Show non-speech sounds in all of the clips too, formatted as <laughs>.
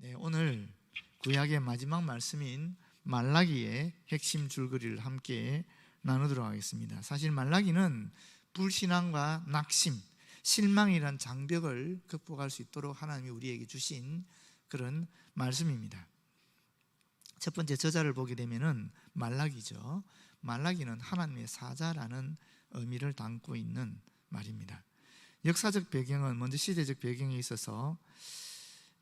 네, 오늘 구약의 마지막 말씀인 말라기의 핵심 줄거리를 함께 나누도록 하겠습니다. 사실 말라기는 불신앙과 낙심, 실망이란 장벽을 극복할 수 있도록 하나님이 우리에게 주신 그런 말씀입니다. 첫 번째 저자를 보게 되면은 말라기죠. 말라기는 하나님의 사자라는 의미를 담고 있는 말입니다. 역사적 배경은 먼저 시대적 배경에 있어서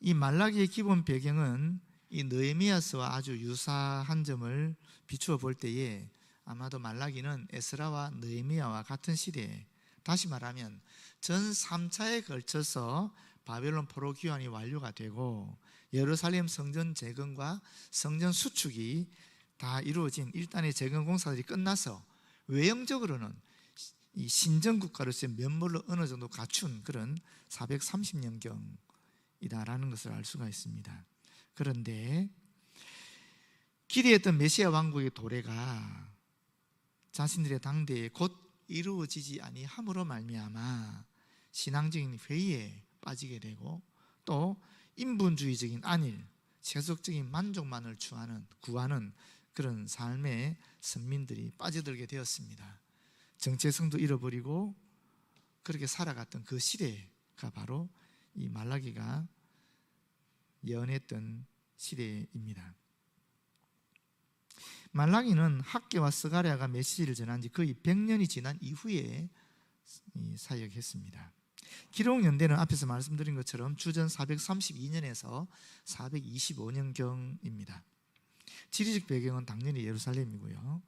이 말라기의 기본 배경은 이 느헤미야스와 아주 유사한 점을 비추어 볼 때에 아마도 말라기는 에스라와 느헤미야와 같은 시대에 다시 말하면 전 3차에 걸쳐서 바벨론 포로 귀환이 완료가 되고 예루살렘 성전 재건과 성전 수축이 다 이루어진 일단의 재건 공사들이 끝나서 외형적으로는 이 신정 국가로서의 면모를 어느 정도 갖춘 그런 430년경 이다라는 것을 알 수가 있습니다. 그런데 기대했던 메시아 왕국의 도래가 자신들의 당대에 곧 이루어지지 아니함으로 말미암아 신앙적인 회의에 빠지게 되고 또 인본주의적인 안일, 세속적인 만족만을 추하는 구하는 그런 삶의 선민들이 빠져들게 되었습니다. 정체성도 잃어버리고 그렇게 살아갔던 그 시대가 바로 이 말라기가 예언했던 시대입니다. 말라기는 학계와 스가랴가 메시지를 전한 지 거의 100년이 지난 이후에 사역했습니다. 기록 연대는 앞에서 말씀드린 것처럼 주전 432년에서 425년경입니다. 지리적 배경은 당연히 예루살렘이고요.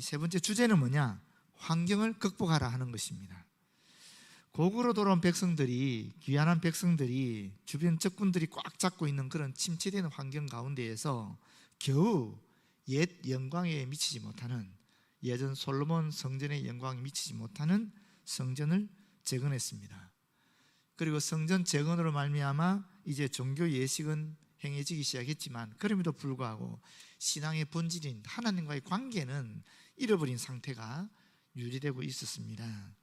세 번째 주제는 뭐냐? 환경을 극복하라 하는 것입니다. 고구로 돌아온 백성들이 귀환한 백성들이 주변 적군들이 꽉 잡고 있는 그런 침체되는 환경 가운데에서 겨우 옛 영광에 미치지 못하는 예전 솔로몬 성전의 영광에 미치지 못하는 성전을 재건했습니다. 그리고 성전 재건으로 말미암아 이제 종교 예식은 행해지기 시작했지만 그럼에도 불구하고 신앙의 본질인 하나님과의 관계는 잃어버린 상태가 유지되고 있었습니다.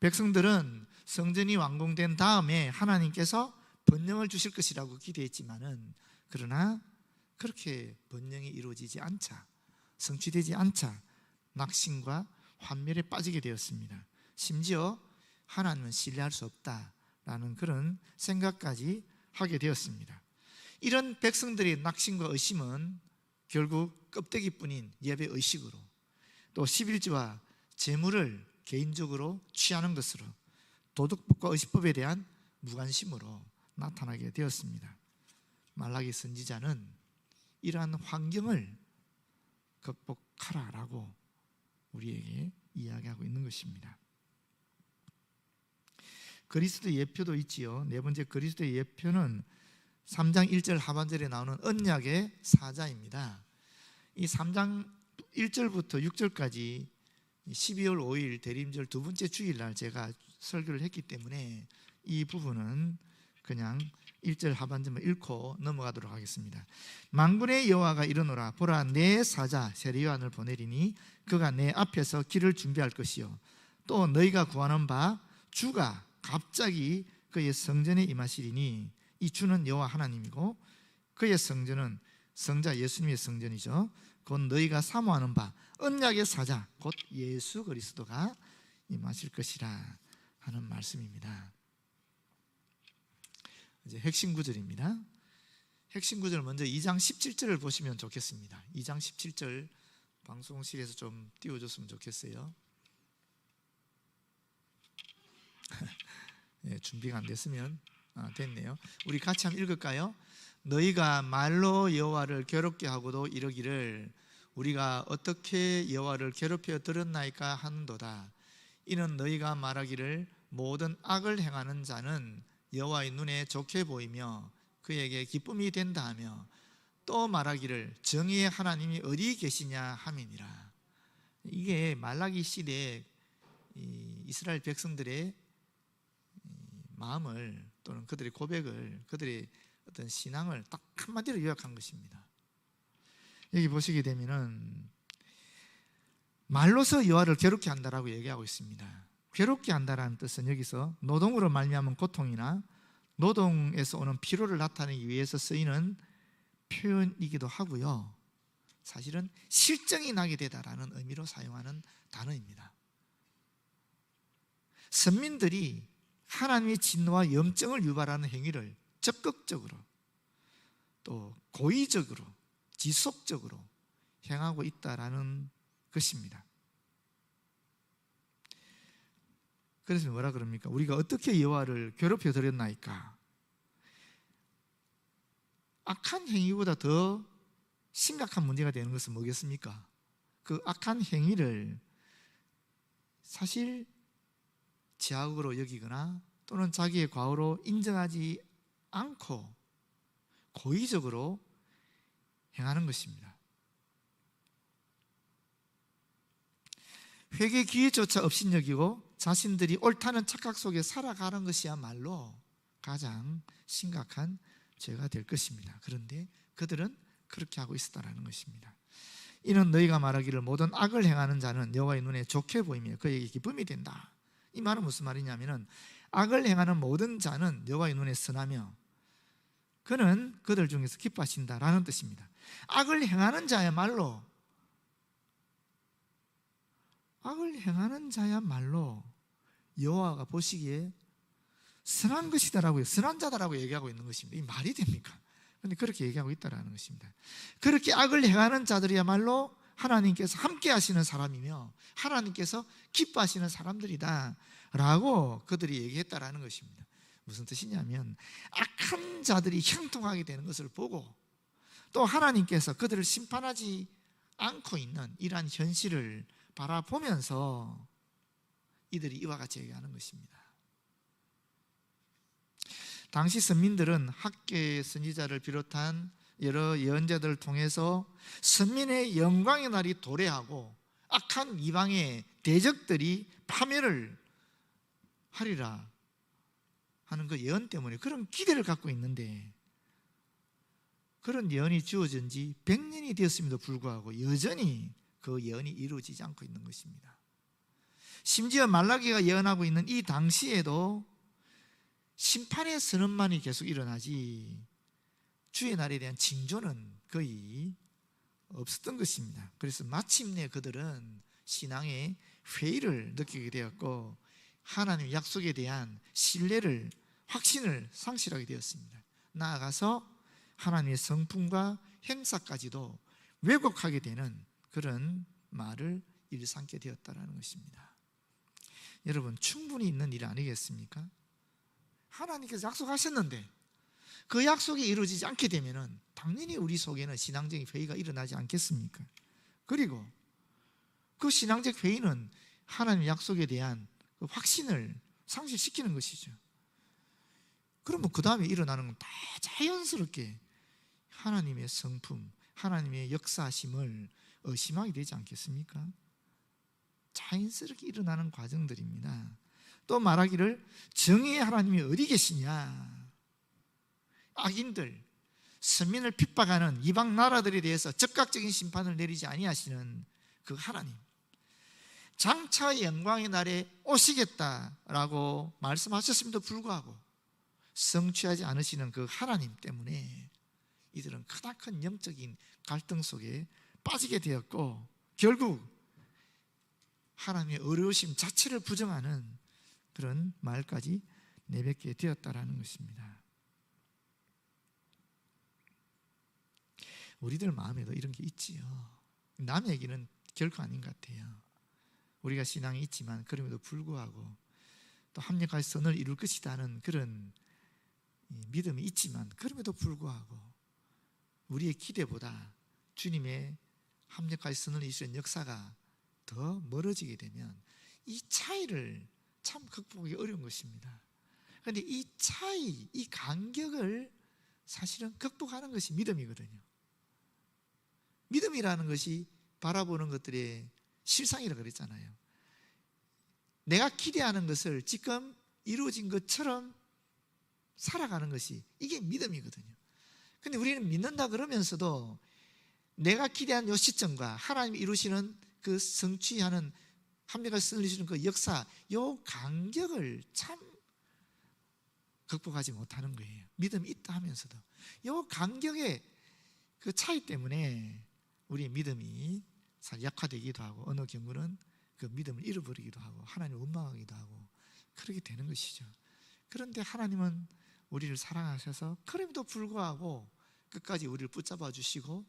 백성들은 성전이 완공된 다음에 하나님께서 번영을 주실 것이라고 기대했지만은 그러나 그렇게 번영이 이루어지지 않자 성취되지 않자 낙심과 환멸에 빠지게 되었습니다. 심지어 하나님은 신뢰할 수 없다라는 그런 생각까지 하게 되었습니다. 이런 백성들의 낙심과 의심은 결국 껍데기뿐인 예배 의식으로 또 11지와 재물을 개인적으로 취하는 것으로 도덕법과 의식법에 대한 무관심으로 나타나게 되었습니다. 말라기 선지자는 이러한 환경을 극복하라라고 우리에게 이야기하고 있는 것입니다. 그리스도 예표도 있지요. 네 번째 그리스도의 예표는 3장 1절 하반절에 나오는 언약의 사자입니다. 이 3장 1절부터 6절까지 12월 5일 대림절 두 번째 주일날 제가 설교를 했기 때문에 이 부분은 그냥 1절 하반절만 읽고 넘어가도록 하겠습니다. 만군의 여호와가 이르노라 보라 내 사자 세리요한을 보내리니 그가 내 앞에서 길을 준비할 것이요 또 너희가 구하는 바 주가 갑자기 그의 성전에 임하시리니 이 주는 여호와 하나님이고 그의 성전은 성자 예수님의 성전이죠. 곧 너희가 사모하는 바 언약의 사자 곧 예수 그리스도가 임하실 것이라 하는 말씀입니다. 이제 핵심 구절입니다. 핵심 구절 먼저 2장 17절을 보시면 좋겠습니다. 2장 17절 방송실에서 좀 띄워줬으면 좋겠어요. 네, <laughs> 준비가 안 됐으면 아, 됐네요. 우리 같이 한번 읽을까요? 너희가 말로 여호와를 괴롭게 하고도 이러기를 우리가 어떻게 여호와를 괴롭혀 들었나이까 하는도다. 이는 너희가 말하기를 모든 악을 행하는 자는 여호와의 눈에 좋게 보이며 그에게 기쁨이 된다 하며 또 말하기를 정의의 하나님이 어디 계시냐 함이니라. 이게 말라기 시대에 이스라엘 백성들의 마음을 또는 그들의 고백을 그들의 어떤 신앙을 딱 한마디로 요약한 것입니다. 여기 보시게 되면은 말로서 여호와를 괴롭게 한다라고 얘기하고 있습니다. 괴롭게 한다라는 뜻은 여기서 노동으로 말미암은 고통이나 노동에서 오는 피로를 나타내기 위해서 쓰이는 표현이기도 하고요. 사실은 실정이 나게 되다라는 의미로 사용하는 단어입니다. 선민들이 하나님의 진노와 염증을 유발하는 행위를 적극적으로 또 고의적으로 지속적으로 행하고 있다라는 것입니다. 그래서 뭐라 그럽니까? 우리가 어떻게 여호와를 괴롭혀 드렸나이까? 악한 행위보다 더 심각한 문제가 되는 것은 뭐겠습니까? 그 악한 행위를 사실 제약으로 여기거나 또는 자기의 과오로 인정하지 않고 고의적으로 행하는 것입니다. 회개 기회조차 없인 여기고 자신들이 옳다는 착각 속에 살아가는 것이야말로 가장 심각한 죄가 될 것입니다. 그런데 그들은 그렇게 하고 있었다는 것입니다. 이는 너희가 말하기를 모든 악을 행하는 자는 여호와의 눈에 좋게 보이며 그에게 기쁨이 된다. 이 말은 무슨 말이냐면은 악을 행하는 모든 자는 여호와의 눈에 선하며 그는 그들 중에서 기뻐하신다라는 뜻입니다. 악을 행하는 자야말로 악을 행하는 자야말로 여호와가 보시기에 선한 것이다라고요. 선한 자다라고 얘기하고 있는 것입니다. 이 말이 됩니까? 근데 그렇게 얘기하고 있다라는 것입니다. 그렇게 악을 행하는 자들이야말로 하나님께서 함께 하시는 사람이며 하나님께서 기뻐하시는 사람들이다 라고 그들이 얘기했다라는 것입니다. 무슨 뜻이냐면 악한 자들이 형통하게 되는 것을 보고 또 하나님께서 그들을 심판하지 않고 있는 이러한 현실을 바라보면서 이들이 이와 같이 얘기하는 것입니다. 당시 선민들은 학계 선지자를 비롯한 여러 예언자들을 통해서 선민의 영광의 날이 도래하고 악한 이방의 대적들이 파멸을 하리라 하는 그 예언 때문에 그런 기대를 갖고 있는데 그런 예언이 주어진 지 100년이 되었음에도 불구하고 여전히 그 예언이 이루어지지 않고 있는 것입니다. 심지어 말라기가 예언하고 있는 이 당시에도 심판의 선언만이 계속 일어나지 주의 날에 대한 징조는 거의 없었던 것입니다. 그래서 마침내 그들은 신앙의 회의를 느끼게 되었고 하나님 약속에 대한 신뢰를 확신을 상실하게 되었습니다. 나아가서 하나님의 성품과 행사까지도 왜곡하게 되는 그런 말을 일삼게 되었다라는 것입니다. 여러분 충분히 있는 일 아니겠습니까? 하나님께서 약속하셨는데 그 약속이 이루어지지 않게 되면은 당연히 우리 속에는 신앙적인 회의가 일어나지 않겠습니까? 그리고 그 신앙적 회의는 하나님 약속에 대한 그 확신을 상실시키는 것이죠. 그러면 그 다음에 일어나는 건 다 자연스럽게 하나님의 성품, 하나님의 역사심을 의심하게 되지 않겠습니까? 자연스럽게 일어나는 과정들입니다. 또 말하기를 정의의 하나님이 어디 계시냐? 악인들, 서민을 핍박하는 이방 나라들에 대해서 즉각적인 심판을 내리지 아니하시는 그 하나님. 장차 영광의 날에 오시겠다라고 말씀하셨음에도 불구하고 성취하지 않으시는 그 하나님 때문에 이들은 크나큰 영적인 갈등 속에 빠지게 되었고 결국 하나님의 어려우심 자체를 부정하는 그런 말까지 내뱉게 되었다라는 것입니다. 우리들 마음에도 이런 게 있지요. 남 얘기는 결코 아닌 것 같아요. 우리가 신앙이 있지만 그럼에도 불구하고 또 합력할 선을 이룰 것이다는 그런 믿음이 있지만 그럼에도 불구하고 우리의 기대보다 주님의 합력할 선을 이루는 역사가 더 멀어지게 되면 이 차이를 참 극복하기 어려운 것입니다. 그런데 이 차이, 이 간격을 사실은 극복하는 것이 믿음이거든요. 믿음이라는 것이 바라보는 것들의 실상이라 그랬잖아요. 내가 기대하는 것을 지금 이루어진 것처럼 살아가는 것이 이게 믿음이거든요. 근데 우리는 믿는다 그러면서도 내가 기대한 요 시점과 하나님이 이루시는 그 성취하는 합력을 쓰시는 그 역사, 요 간격을 참 극복하지 못하는 거예요. 믿음이 있다 하면서도 요 간격의 그 차이 때문에 우리 믿음이 살 약화되기도 하고 어느 경우는 그 믿음을 잃어버리기도 하고 하나님 원망하기도 하고 그렇게 되는 것이죠. 그런데 하나님은 우리를 사랑하셔서 그럼에도 불구하고 끝까지 우리를 붙잡아 주시고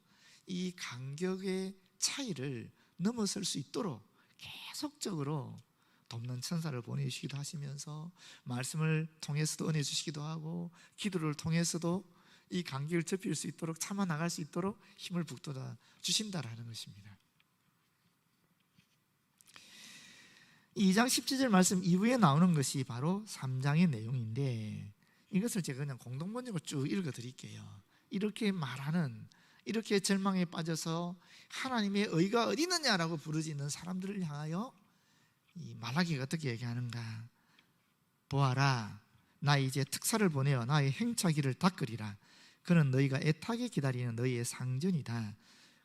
이 간격의 차이를 넘어설 수 있도록 계속적으로 돕는 천사를 보내주시기도 하시면서 말씀을 통해서도 은혜 주시기도 하고 기도를 통해서도 이 간격을 좁힐 수 있도록 참아 나갈 수 있도록 힘을 북돋아 주신다라는 것입니다. 2장 17절 말씀 이후에 나오는 것이 바로 3장의 내용인데 이것을 제가 그냥 공동번역을 쭉 읽어 드릴게요. 이렇게 말하는 이렇게 절망에 빠져서 하나님의 의가 어디 있느냐라고 부르짖는 사람들을 향하여 이 말라기가 어떻게 얘기하는가? 보아라, 나 이제 특사를 보내어 나의 행차기를 닦으리라. 그는 너희가 애타게 기다리는 너희의 상전이다.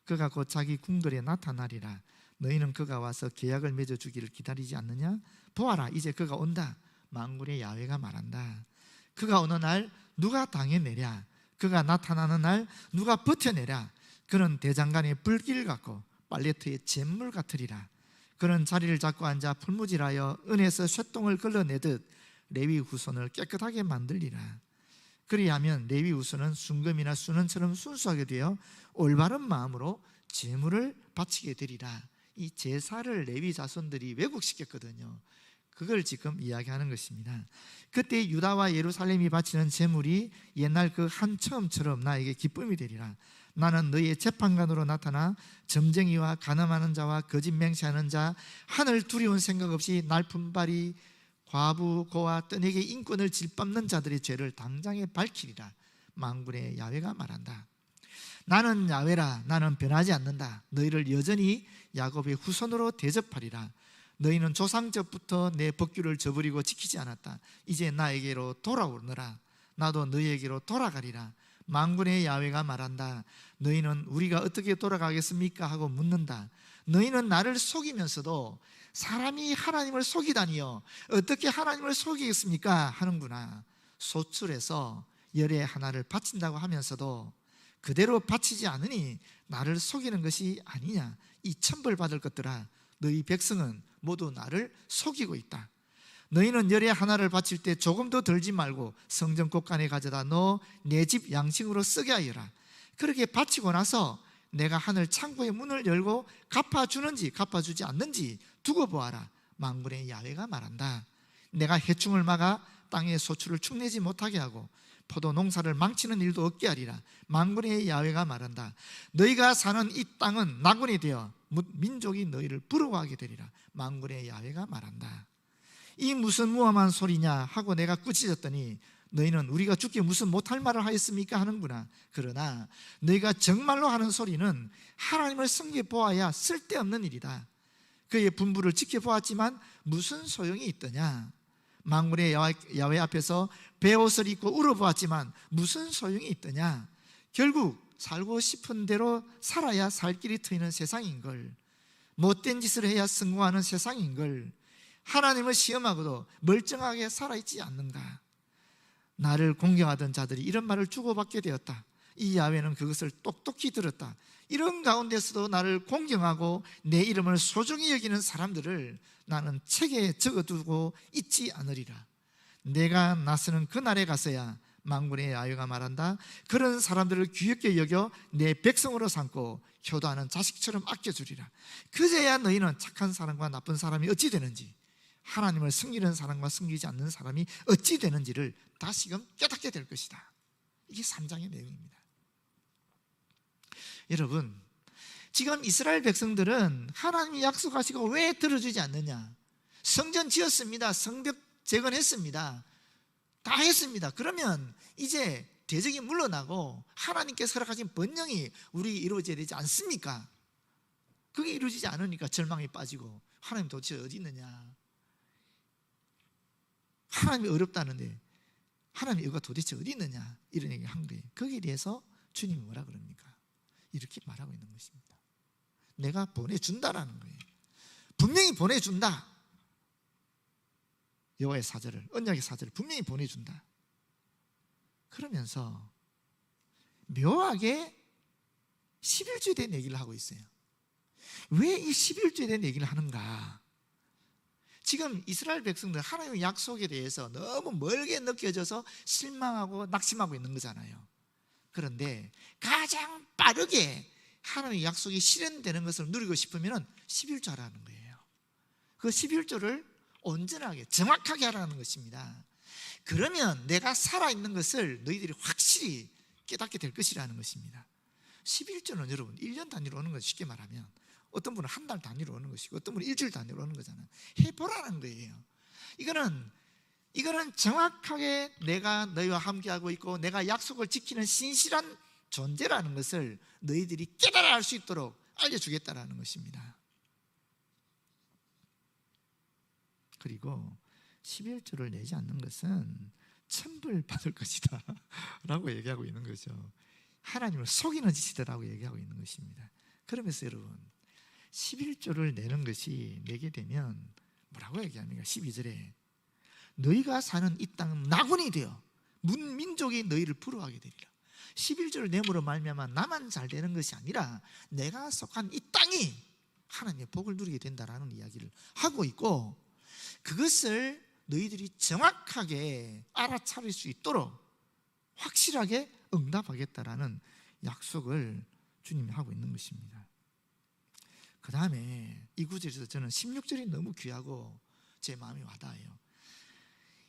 그가 곧 자기 궁돌에 나타나리라. 너희는 그가 와서 계약을 맺어 주기를 기다리지 않느냐? 보아라, 이제 그가 온다. 만군의 야훼가 말한다. 그가 어느 날 누가 당해내랴? 그가 나타나는 날 누가 버텨내랴? 그는 대장간의 불길 같고 빨래터의 잿물 같으리라. 그는 자리를 잡고 앉아 풀무질하여 은에서 쇠똥을 걸러내듯 레위 후손을 깨끗하게 만들리라. 그리하면 레위 후손은 순금이나 순원처럼 순수하게 되어 올바른 마음으로 제물을 바치게 되리라. 이 제사를 레위 자손들이 왜곡시켰거든요. 그걸 지금 이야기하는 것입니다. 그때 유다와 예루살렘이 바치는 제물이 옛날 그 한 처음처럼 나에게 기쁨이 되리라. 나는 너희의 재판관으로 나타나 점쟁이와 가늠하는 자와 거짓 맹세하는 자 하늘 두려운 생각 없이 날품발이 과부 고와 떠내게 인권을 질밟는 자들의 죄를 당장에 밝히리라. 만군의 야훼가 말한다. 나는 야훼라. 나는 변하지 않는다. 너희를 여전히 야곱의 후손으로 대접하리라. 너희는 조상적부터 내 법규를 저버리고 지키지 않았다. 이제 나에게로 돌아오너라. 나도 너희에게로 돌아가리라. 만군의 야훼가 말한다. 너희는 우리가 어떻게 돌아가겠습니까? 하고 묻는다. 너희는 나를 속이면서도 사람이 하나님을 속이다니요. 어떻게 하나님을 속이겠습니까? 하는구나. 소출해서 열의 하나를 바친다고 하면서도 그대로 바치지 않으니 나를 속이는 것이 아니냐. 이 천벌 받을 것들아. 너희 백성은 모두 나를 속이고 있다. 너희는 열의 하나를 바칠 때 조금도 덜지 말고 성전 곳간에 가져다 넣어 내 집 양식으로 쓰게 하여라. 그렇게 바치고 나서 내가 하늘 창고의 문을 열고 갚아주는지 갚아주지 않는지 두고 보아라. 망군의 야훼가 말한다. 내가 해충을 막아 땅의 소출을 축내지 못하게 하고 포도 농사를 망치는 일도 없게 하리라. 망군의 야훼가 말한다. 너희가 사는 이 땅은 나군이 되어 민족이 너희를 부러워하게 되리라. 망군의 야훼가 말한다. 이 무슨 무함한 소리냐 하고 내가 꾸짖었더니 너희는 우리가 죽게 무슨 못할 말을 하였습니까? 하는구나. 그러나 너희가 정말로 하는 소리는 하나님을 성게 보아야 쓸데없는 일이다. 그의 분부를 지켜보았지만 무슨 소용이 있더냐? 망군의 야외 앞에서 베옷을 입고 울어보았지만 무슨 소용이 있더냐? 결국 살고 싶은 대로 살아야 살 길이 트이는 세상인걸. 못된 짓을 해야 성공하는 세상인걸. 하나님을 시험하고도 멀쩡하게 살아있지 않는가 나를 공경하던 자들이 이런 말을 주고받게 되었다. 이 야훼는 그것을 똑똑히 들었다. 이런 가운데서도 나를 공경하고 내 이름을 소중히 여기는 사람들을 나는 책에 적어두고 잊지 않으리라. 내가 나서는 그날에 가서야 망군의 야훼가 말한다. 그런 사람들을 귀엽게 여겨 내 백성으로 삼고 효도하는 자식처럼 아껴주리라. 그제야 너희는 착한 사람과 나쁜 사람이 어찌 되는지 하나님을 섬기는 사람과 섬기지 않는 사람이 어찌 되는지를 다시금 깨닫게 될 것이다. 이게 3장의 내용입니다. 여러분, 지금 이스라엘 백성들은 하나님이 약속하시고 왜 들어주지 않느냐? 성전 지었습니다. 성벽 재건했습니다. 다 했습니다. 그러면 이제 대적이 물러나고 하나님께서 허락하신 번영이 우리 이루어져야 되지 않습니까? 그게 이루어지지 않으니까 절망에 빠지고 하나님 도대체 어디 있느냐? 하나님이 어렵다는데 하나님 이거 도대체 어디 있느냐 이런 얘기 한 거예요. 거기에 대해서 주님이 뭐라 그럽니까? 이렇게 말하고 있는 것입니다. 내가 보내준다라는 거예요. 분명히 보내준다. 여호와의 사절을 언약의 사절을 분명히 보내준다. 그러면서 묘하게 11주에 대한 얘기를 하고 있어요. 왜 이 11주에 대한 얘기를 하는가? 지금 이스라엘 백성들 하나님의 약속에 대해서 너무 멀게 느껴져서 실망하고 낙심하고 있는 거잖아요. 그런데 가장 빠르게 하나님의 약속이 실현되는 것을 누리고 싶으면 11조 하라는 거예요. 그 11조를 온전하게 정확하게 하라는 것입니다. 그러면 내가 살아있는 것을 너희들이 확실히 깨닫게 될 것이라는 것입니다. 11조는 여러분 1년 단위로 오는 거죠. 쉽게 말하면 어떤 분은 한 달 단위로 오는 것이고 어떤 분은 일주일 단위로 오는 거잖아요. 해보라는 거예요. 이거는 이거는 정확하게 내가 너희와 함께하고 있고 내가 약속을 지키는 신실한 존재라는 것을 너희들이 깨달아 알 수 있도록 알려주겠다라는 것입니다. 그리고 11조를 내지 않는 것은 천벌 받을 것이다 라고 얘기하고 있는 거죠. 하나님을 속이는 짓이다라고 얘기하고 있는 것입니다. 그러면서 여러분 11조를 내는 것이 내게 되면 뭐라고 얘기합니까? 12절에 너희가 사는 이 땅은 나군이 되어 문 민족이 너희를 부러워하게 되리라. 11조를 내므로 말미암아 나만 잘 되는 것이 아니라 내가 속한 이 땅이 하나님의 복을 누리게 된다라는 이야기를 하고 있고 그것을 너희들이 정확하게 알아차릴 수 있도록 확실하게 응답하겠다라는 약속을 주님이 하고 있는 것입니다. 그 다음에 이 구절에서 저는 16절이 너무 귀하고 제 마음이 와닿아요.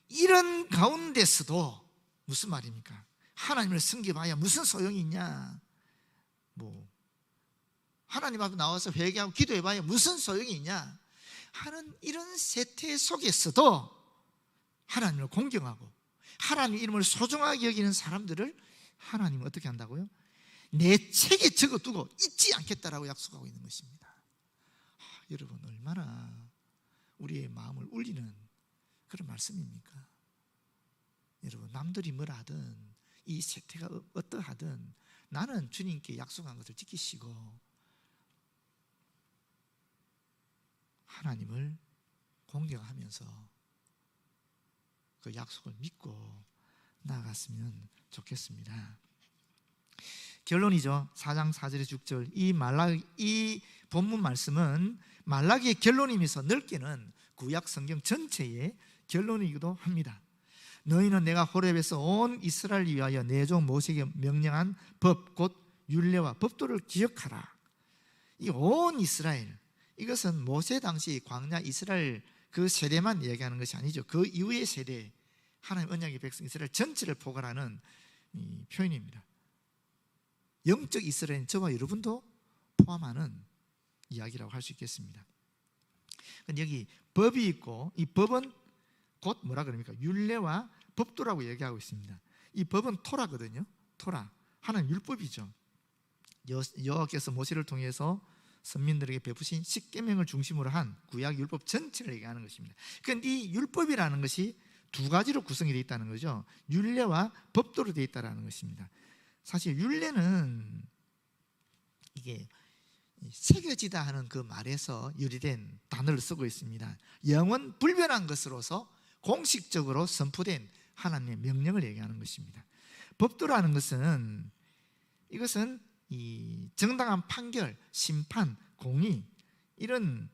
이런 가운데서도 무슨 말입니까? 하나님을 섬겨봐야 무슨 소용이 있냐? 뭐 하나님 앞에 나와서 회개하고 기도해봐야 무슨 소용이 있냐? 하는 이런 세태 속에서도 하나님을 공경하고 하나님 이름을 소중하게 여기는 사람들을 하나님은 어떻게 한다고요? 내 책에 적어두고 잊지 않겠다라고 약속하고 있는 것입니다. 아, 여러분 얼마나 우리의 마음을 울리는 그런 말씀입니까? 여러분 남들이 뭐라 하든 이 세태가 어- 어떠하든 나는 주님께 약속한 것을 지키시고 하나님을 공경하면서 그 약속을 믿고 나아갔으면 좋겠습니다. 결론이죠. 4장 4절의 6절. 이 말라 이 본문 말씀은 말라기의 결론이면서 넓게는 구약 성경 전체의 결론이기도 합니다. 너희는 내가 호렙에서 온 이스라엘 위하여 내종 모세에게 명령한 법 곧 율례와 법도를 기억하라. 이 온 이스라엘 이것은 모세 당시 광야 이스라엘 그 세대만 얘기하는 것이 아니죠. 그 이후의 세대 하나님 언약의 백성 이스라엘 전체를 포괄하는 이 표현입니다. 영적 이스라엘은 저와 여러분도 포함하는 이야기라고 할 수 있겠습니다. 근데 여기 법이 있고 이 법은 곧 뭐라 그럽니까? 율례와 법도라고 얘기하고 있습니다. 이 법은 토라거든요. 토라. 하나님 율법이죠. 여- 여호와께서 모세를 통해서 선민들에게 베푸신 십계명을 중심으로 한 구약 율법 전체를 얘기하는 것입니다. 그런데 이 율법이라는 것이 두 가지로 구성이 되어 있다는 거죠. 율례와 법도로 되어 있다는 것입니다. 사실 율례는 이게 새겨지다 하는 그 말에서 유리된 단어를 쓰고 있습니다. 영원 불변한 것으로서 공식적으로 선포된 하나님의 명령을 얘기하는 것입니다. 법도라는 것은 이것은 이 정당한 판결, 심판, 공의 이런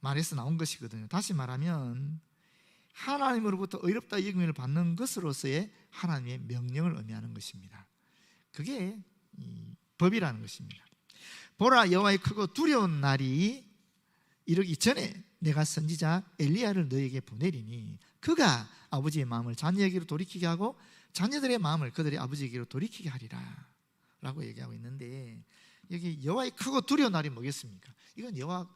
말에서 나온 것이거든요. 다시 말하면 하나님으로부터 의롭다 여김을 받는 것으로서의 하나님의 명령을 의미하는 것입니다. 그게 이 법이라는 것입니다. 보라 여호와의 크고 두려운 날이 이르기 전에 내가 선지자 엘리야를 너에게 보내리니 그가 아버지의 마음을 자녀에게로 돌이키게 하고 자녀들의 마음을 그들의 아버지에게로 돌이키게 하리라 라고 얘기하고 있는데 여기 여호와의 크고 두려운 날이 뭐겠습니까? 이건 여호와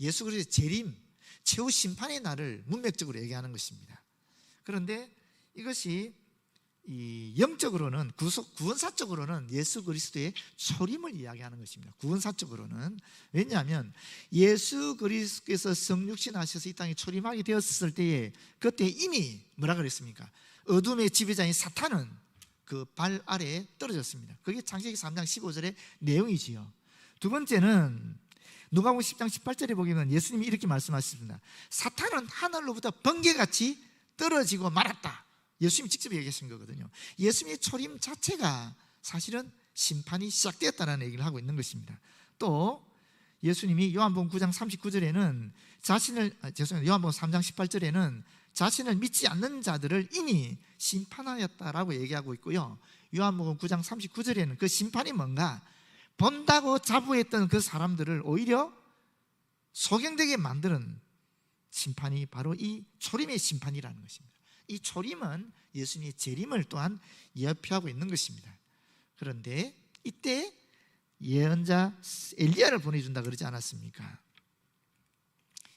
예수 그리스도의 재림 최후 심판의 날을 문맥적으로 얘기하는 것입니다. 그런데 이것이 이 영적으로는 구속 구원사적으로는 예수 그리스도의 초림을 이야기하는 것입니다. 구원사적으로는 왜냐하면 예수 그리스도께서 성육신 하셔서 이 땅에 초림하게 되었을 때에 그때 이미 뭐라 그랬습니까? 어둠의 지배자인 사탄은 그 발 아래에 떨어졌습니다. 그게 창세기 3장 15절의 내용이지요. 두 번째는 누가복음 10장 18절에 보면 예수님이 이렇게 말씀하셨습니다. 사탄은 하늘로부터 번개같이 떨어지고 말았다. 예수님이 직접 얘기하신 거거든요. 예수님의 초림 자체가 사실은 심판이 시작되었다는 얘기를 하고 있는 것입니다. 또 예수님이 요한복음 9장 39절에는 자신을 아, 죄송합니다. 요한복음 3장 18절에는 자신을 믿지 않는 자들을 이미 심판하였다라고 얘기하고 있고요. 요한복음 9장 39절에는 그 심판이 뭔가 본다고 자부했던 그 사람들을 오히려 소경되게 만드는 심판이 바로 이 초림의 심판이라는 것입니다. 이 초림은 예수님의 재림을 또한 예표하고 있는 것입니다. 그런데 이때 예언자 엘리야를 보내준다 그러지 않았습니까?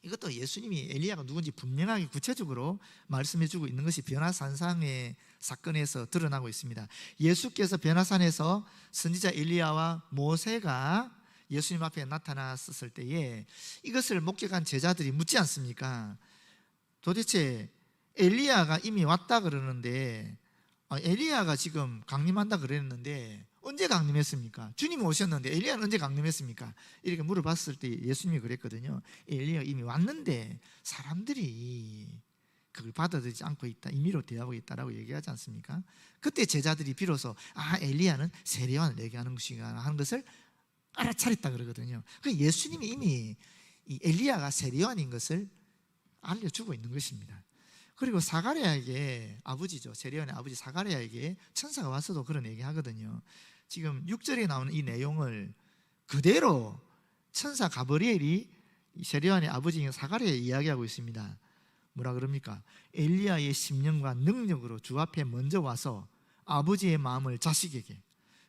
이것도 예수님이 엘리야가 누군지 분명하게 구체적으로 말씀해 주고 있는 것이 변화산상의 사건에서 드러나고 있습니다. 예수께서 변화산에서 선지자 엘리야와 모세가 예수님 앞에 나타났을 때에 이것을 목격한 제자들이 묻지 않습니까? 도대체 엘리야가 이미 왔다 그러는데 아, 엘리야가 지금 강림한다 그랬는데 언제 강림했습니까? 주님 오셨는데 엘리야는 언제 강림했습니까? 이렇게 물어봤을 때 예수님이 그랬거든요. 엘리야가 이미 왔는데 사람들이 그걸 받아들이지 않고 있다. 임의로 대하고 있다라고 얘기하지 않습니까? 그때 제자들이 비로소 아 엘리야는 세례관을 얘기하는 것인가 하는 것을 알아차렸다 그러거든요. 그 예수님이 이미 이 엘리야가 세례관인 것을 알려주고 있는 것입니다. 그리고 사가랴에게 아버지죠. 세례원의 아버지 사가랴에게 천사가 와서도 그런 얘기 하거든요. 지금 6절에 나오는 이 내용을 그대로 천사 가브리엘이 세례원의 아버지인 사가랴에 이야기하고 있습니다. 뭐라 그럽니까? 엘리야의 심령과 능력으로 주 앞에 먼저 와서 아버지의 마음을 자식에게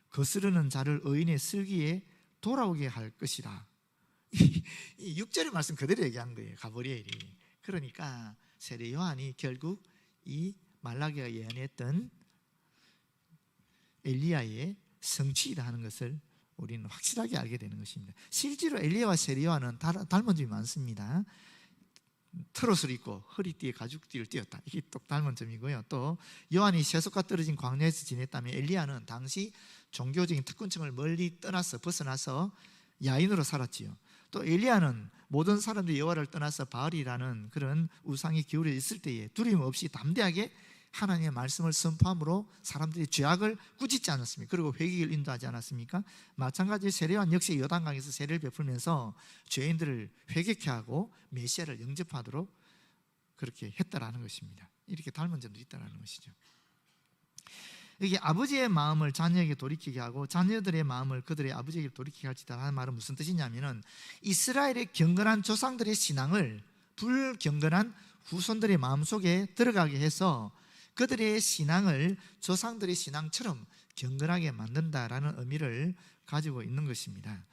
거스르는 자를 의인의 슬기에 돌아오게 할 것이라. 이 6절의 말씀 그대로 얘기한 거예요. 가브리엘이. 그러니까 세례 요한이 결국 이 말라기가 예언했던 엘리야의 성취이다 하는 것을 우리는 확실하게 알게 되는 것입니다. 실제로 엘리야와 요한은 닮은 점이 많습니다. 트롯을 입고 허리띠에 가죽띠를 띄었다. 이게 똑 닮은 점이고요. 또 요한이 세속과 떨어진 광야에서 지냈다면 엘리야는 당시 종교적인 특권층을 멀리 떠나서 벗어나서 야인으로 살았지요. 또 엘리야는 모든 사람들이 여호와를 떠나서 바알이라는 그런 우상이 기울여 있을 때에 두려움 없이 담대하게 하나님의 말씀을 선포함으로 사람들이 죄악을 꾸짖지 않았습니까? 그리고 회개를 인도하지 않았습니까? 마찬가지 세례관 역시 요단강에서 세례를 베풀면서 죄인들을 회개케 하고 메시아를 영접하도록 그렇게 했다라는 것입니다. 이렇게 닮은 점도 있다라는 것이죠. 여기 아버지의 마음을 자녀에게 돌이키게 하고 자녀들의 마음을 그들의 아버지에게 돌이키게 할지다 하는 말은 무슨 뜻이냐면은 이스라엘의 경건한 조상들의 신앙을 불경건한 후손들의 마음속에 들어가게 해서 그들의 신앙을 조상들의 신앙처럼 경건하게 만든다라는 의미를 가지고 있는 것입니다.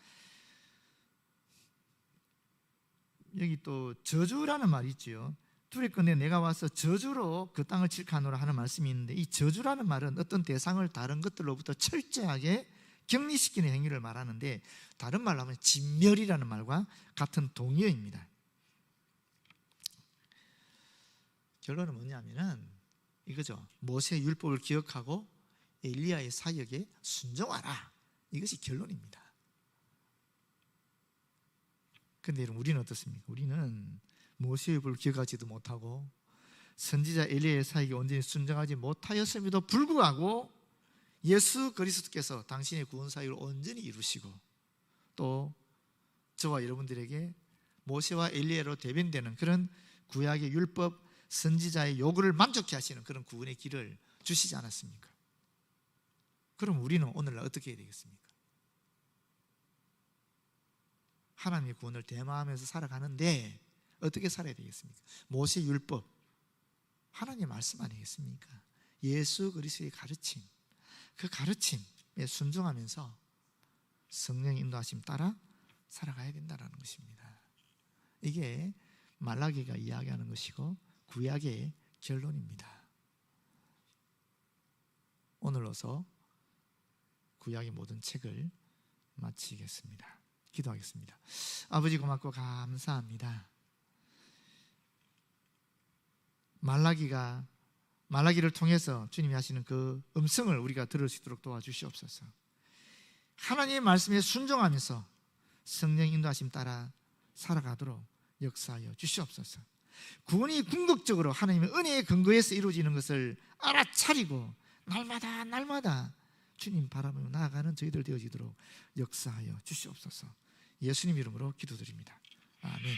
여기 또 저주라는 말이 있지요. 두렵건대 내가 와서 저주로 그 땅을 칠하노라 하는 말씀이 있는데 이 저주라는 말은 어떤 대상을 다른 것들로부터 철저하게 격리시키는 행위를 말하는데 다른 말로 하면 진멸이라는 말과 같은 동의어입니다. 결론은 뭐냐면은 이거죠. 모세 율법을 기억하고 엘리야의 사역에 순종하라. 이것이 결론입니다. 근데 우리는 어떻습니까? 우리는 모세율법을 기억하지도 못하고 선지자 엘리야의 사역에 온전히 순종하지 못하였음에도 불구하고 예수 그리스도께서 당신의 구원 사역을 온전히 이루시고 또 저와 여러분들에게 모세와 엘리야로 대변되는 그런 구약의 율법 선지자의 요구를 만족케 하시는 그런 구원의 길을 주시지 않았습니까? 그럼 우리는 오늘날 어떻게 해야 되겠습니까? 하나님의 구원을 대마하면서 살아가는데 어떻게 살아야 되겠습니까? 모세 율법 하나님 말씀 아니겠습니까? 예수 그리스도의 가르침 그 가르침에 순종하면서 성령 인도하심 따라 살아가야 된다는 것입니다. 이게 말라기가 이야기하는 것이고 구약의 결론입니다. 오늘로서 구약의 모든 책을 마치겠습니다. 기도하겠습니다. 아버지 고맙고 감사합니다. 말라기가 말라기를 통해서 주님이 하시는 그 음성을 우리가 들을 수 있도록 도와주시옵소서. 하나님의 말씀에 순종하면서 성령 인도하심 따라 살아가도록 역사하여 주시옵소서. 구원이 궁극적으로 하나님의 은혜의 근거에서 이루어지는 것을 알아차리고 날마다 날마다 주님 바라보며 나아가는 저희들 되어지도록 역사하여 주시옵소서. 예수님 이름으로 기도드립니다. 아멘.